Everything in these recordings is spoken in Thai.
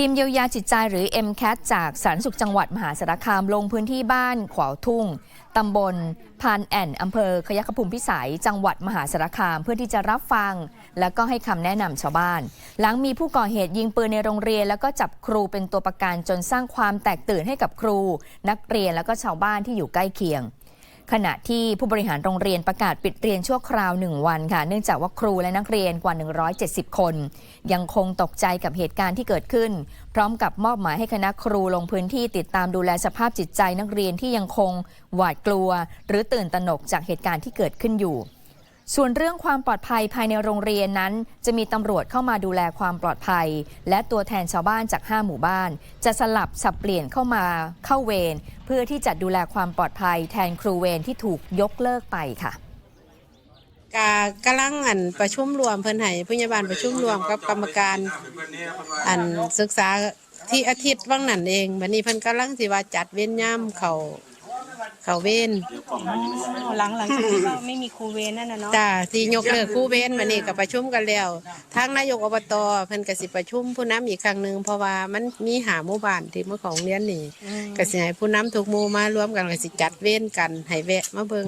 ทีมเยียวยาจิตใจหรือ MCAT จากสาธารณสุขจังหวัดมหาสารคามลงพื้นที่บ้านขวาวทุ่ง ตำบลพานแอนอำเภอขยะขภูมิพิสัย จังหวัดมหาสารคาม เพื่อที่จะรับฟัง และก็ให้คำแนะนำชาวบ้าน หลังมีผู้ก่อเหตุยิงปืนในโรงเรียน แล้วก็จับครูเป็นตัวประกันจนสร้างความแตกตื่นให้กับครู นักเรียนแล้วก็ชาวบ้านที่อยู่ใกล้เคียง ขณะที่ผู้บริหารโรงเรียนประกาศปิดเรียนชั่วคราว 1 วันค่ะ เนื่องจากว่าครูและนักเรียนกว่า 170 คน ยังคงตกใจกับเหตุการณ์ที่เกิดขึ้น พร้อมกับมอบหมายให้คณะครูลงพื้นที่ติดตามดูแลสภาพจิตใจนักเรียนที่ยังคงหวาดกลัว หรือตื่นตระหนกจากเหตุการณ์ที่เกิดขึ้นอยู่ ส่วนเรื่องความปลอดภัยภายในโรงเรียนนั้น จะมีตำรวจเข้ามาดูแลความปลอดภัย และตัวแทนชาวบ้านจาก 5 หมู่บ้าน จะสลับสับเปลี่ยนเข้ามาเข้าเวรเพื่อที่จะดูแลความปลอดภัย แทนครูเวรที่ถูกยกเลิกไปค่ะกากำลังอันประชุมรวมเพิ่นให้ผู้ใหญ่บ้านประชุมรวมกับกรรมการอันศึกษาที่อาทิตย์ว่างนั่นเองบัดนี้เพิ่นกำลังสิว่าจัดเว้นย่ำเขา เขาเว้นอ๋อหลังหลังจากที่ว่าไม่มีครูเวรนั่นนะเนาะจ้าที่ยกเลิกคู่เว้นบัดนี้ก็ประชุมกันแล้วทางนายกอบตเพิ่นก็สิประชุมผู้นำอีกครั้งหนึงเพราะว่ามันมีหาหมู่บ้านที่มาของเรียนนี่ก็สิให้ผู้นำทุกหมู่มารวมกันก็สิจัดเว้นกันให้แวะมาเบิ่ง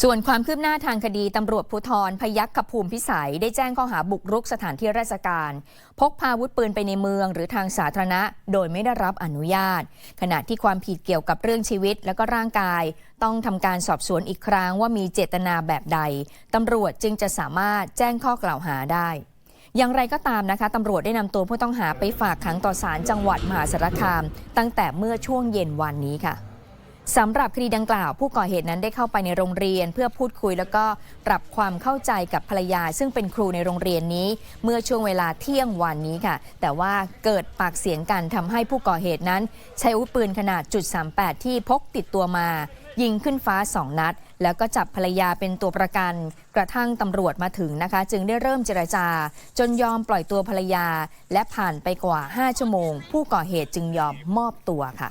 ส่วนความคืบหน้าทางคดีตำรวจภูธรพยัคฆภูมิพิสัย ได้แจ้งข้อหาบุกรุกสถานที่ราชการ พกพาอาวุธปืนไปในเมือง หรือทางสาธารณะ โดยไม่ได้รับอนุญาต ขณะที่ความผิดเกี่ยวกับเรื่องชีวิตและก็ร่างกาย ต้องทำการสอบสวนอีกครั้งว่ามีเจตนาแบบใดตำรวจจึงจะสามารถแจ้งข้อกล่าวหาได้อย่างไรก็ตามนะคะตำรวจได้นำตัวผู้ต้องหาไปฝากขังต่อศาลจังหวัดมหาสารคาม ตั้งแต่เมื่อช่วงเย็นวันนี้ค่ะ สำหรับคดีดังกล่าว ผู้ก่อเหตุนั้นได้เข้าไปในโรงเรียน เพื่อพูดคุยแล้วก็ปรับความเข้าใจกับภรรยา ซึ่งเป็นครูในโรงเรียนนี้ เมื่อช่วงเวลาเที่ยงวันนี้ค่ะ แต่ว่าเกิดปากเสียงกันทำให้ผู้ก่อเหตุนั้น ใช้อาวุธปืนขนาดจุด38ที่พกติดตัวมา ยิงขึ้นฟ้าสองนัด แล้วก็จับภรรยาเป็นตัวประกัน กระทั่งตำรวจมาถึงนะคะ จึงได้เริ่มเจรจา จนยอมปล่อยตัวภรรยา และผ่านไปกว่า 5 ชั่วโมง ผู้ก่อเหตุจึงยอมมอบตัวค่ะ